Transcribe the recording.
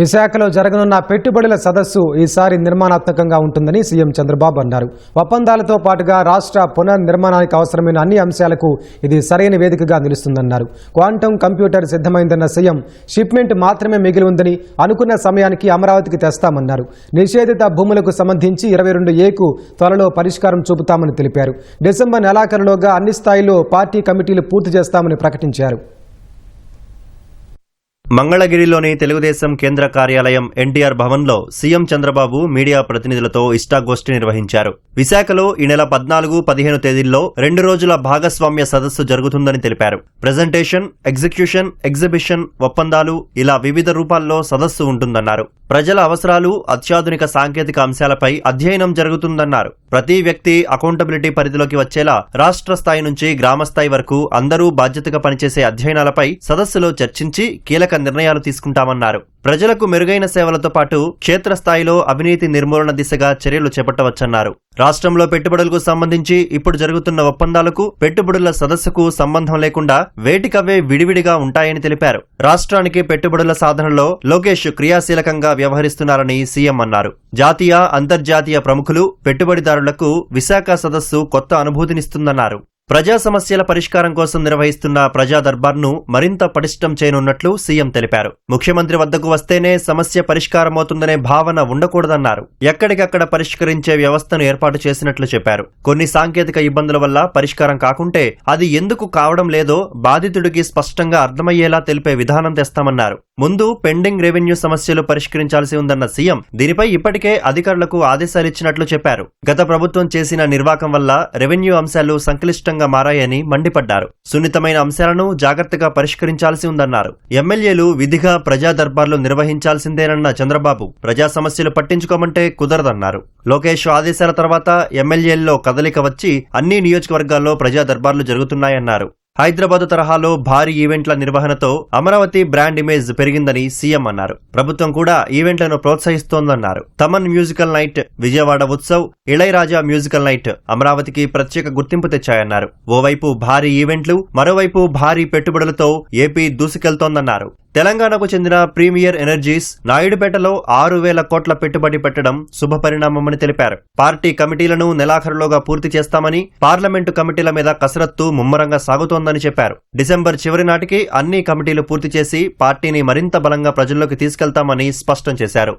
విశాఖలో జరగనున్న పెట్టుబడుల సదస్సు ఈసారి నిర్మాణాత్మకంగా ఉంటుందని సీఎం చంద్రబాబు అన్నారు. ఒప్పందాలతో పాటుగా రాష్ట్ర పునర్నిర్మాణానికి అవసరమైన అన్ని అంశాలకు ఇది సరైన వేదికగా నిలుస్తుందన్నారు. క్వాంటం కంప్యూటర్ సిద్ధమైందన్న సీఎం షిప్మెంట్ మాత్రమే మిగిలి ఉందని అనుకున్న సమయానికి అమరావతికి తెస్తామన్నారు. నిషేధిత భూములకు సంబంధించి ఇరవై రెండు ఏకు త్వరలో పరిష్కారం చూపుతామని తెలిపారు. డిసెంబర్ నెలాఖరులోగా అన్ని స్థాయిలో పార్టీ కమిటీలు పూర్తి చేస్తామని ప్రకటించారు. మంగళగిరిలోని తెలుగుదేశం కేంద్ర కార్యాలయం ఎన్టీఆర్ భవన్లో సీఎం చంద్రబాబు మీడియా ప్రతినిధులతో ఇష్టాగోష్ఠి నిర్వహించారు. విశాఖలో ఈ నెల పద్నాలుగు పదిహేను తేదీల్లో రెండు రోజుల భాగస్వామ్య సదస్సు జరుగుతుందని తెలిపారు. ప్రజెంటేషన్ ఎగ్జిక్యూషన్ ఎగ్జిబిషన్ ఒప్పందాలు ఇలా వివిధ రూపాల్లో సదస్సు ఉంటుందన్నారు. ప్రజల అవసరాలు అత్యాధునిక సాంకేతిక అంశాలపై అధ్యయనం జరుగుతుందన్నారు. ప్రతి వ్యక్తి అకౌంటబిలిటీ పరిధిలోకి వచ్చేలా రాష్ట్ర స్థాయి నుంచి గ్రామ స్థాయి వరకు అందరూ బాధ్యతగా పనిచేసే అధ్యయనాలపై సదస్సులో చర్చించి కీలక నిర్ణయాలు తీసుకుంటామన్నారు. ప్రజలకు మెరుగైన సేవలతో పాటు క్షేత్రస్థాయిలో అవినీతి నిర్మూలన దిశగా చర్యలు చేపట్టవచ్చన్నారు. రాష్ట్రంలో పెట్టుబడులకు సంబంధించి ఇప్పుడు జరుగుతున్న ఒప్పందాలకు పెట్టుబడుల సదస్సుకు సంబంధం లేకుండా వేటికవే విడివిడిగా ఉంటాయని తెలిపారు. రాష్ట్రానికి పెట్టుబడుల సాధనలో లోకేష్ క్రియాశీలకంగా వ్యవహరిస్తున్నారని సీఎం అన్నారు. జాతీయ అంతర్జాతీయ ప్రముఖులు పెట్టుబడిదారులకు విశాఖ సదస్సు కొత్త అనుభూతినిస్తుందన్నారు. ప్రజా సమస్యల పరిష్కారం కోసం నిర్వహిస్తున్న ప్రజా దర్బార్ను మరింత పటిష్టం చేయనున్నట్లు సీఎం తెలిపారు. ముఖ్యమంత్రి వద్దకు వస్తేనే సమస్య పరిష్కారమవుతుందనే భావన ఉండకూడదన్నారు. ఎక్కడికక్కడ పరిష్కరించే వ్యవస్థను ఏర్పాటు చేసినట్లు చెప్పారు. కొన్ని సాంకేతిక ఇబ్బందుల వల్ల పరిష్కారం కాకుంటే అది ఎందుకు కావడం లేదో బాధితుడికి స్పష్టంగా అర్థమయ్యేలా తెలిపే విధానం తెస్తామన్నారు. ముందు పెండింగ్ రెవెన్యూ సమస్యలు పరిష్కరించాల్సి ఉందన్న సీఎం దీనిపై ఇప్పటికే అధికారులకు ఆదేశాలు ఇచ్చినట్లు చెప్పారు. గత ప్రభుత్వం చేసిన నిర్వాకం వల్ల రెవెన్యూ అంశాలు సంక్లిష్టంగా మారాయని మండిపడ్డారు. సున్నితమైన అంశాలను జాగ్రత్తగా పరిష్కరించాల్సి ఉందన్నారు. ఎమ్మెల్యేలు విధిగా ప్రజా దర్బార్లు నిర్వహించాల్సిందేనన్న చంద్రబాబు ప్రజా సమస్యలు పట్టించుకోమంటే కుదరదన్నారు. లోకేష్ ఆదేశాల తర్వాత ఎమ్మెల్యేల్లో కదలిక వచ్చి అన్ని నియోజకవర్గాల్లో ప్రజా దర్బార్లు జరుగుతున్నాయన్నారు. హైదరాబాద్ తరహాలో భారీ ఈవెంట్ల నిర్వహణతో అమరావతి బ్రాండ్ ఇమేజ్ పెరిగిందని సీఎం అన్నారు. ప్రభుత్వం కూడా ఈవెంట్లను ప్రోత్సహిస్తోందన్నారు. Thaman musical night Vijayawada Utsav Ilaiyaraaja musical night అమరావతికి ప్రత్యేక గుర్తింపు తెచ్చాయన్నారు. ఓవైపు భారీ ఈవెంట్లు మరోవైపు భారీ పెట్టుబడులతో ఏపీ దూసుకెళ్తోందన్నారు. తెలంగాణకు చెందిన ప్రీమియర్ ఎనర్జీస్ నాయుడుపేటలో ఆరు వేల కోట్ల పెట్టుబడి పెట్టడం శుభపరిణామమని తెలిపారు. పార్టీ కమిటీలను నెలాఖరులోగా పూర్తి చేస్తామని పార్లమెంటు కమిటీల మీద కసరత్తు ముమ్మరంగా సాగుతోందని చెప్పారు. డిసెంబర్ చివరి నాటికి అన్ని కమిటీలు పూర్తి చేసి పార్టీని మరింత బలంగా ప్రజల్లోకి తీసుకెళ్తామని స్పష్టం చేశారు.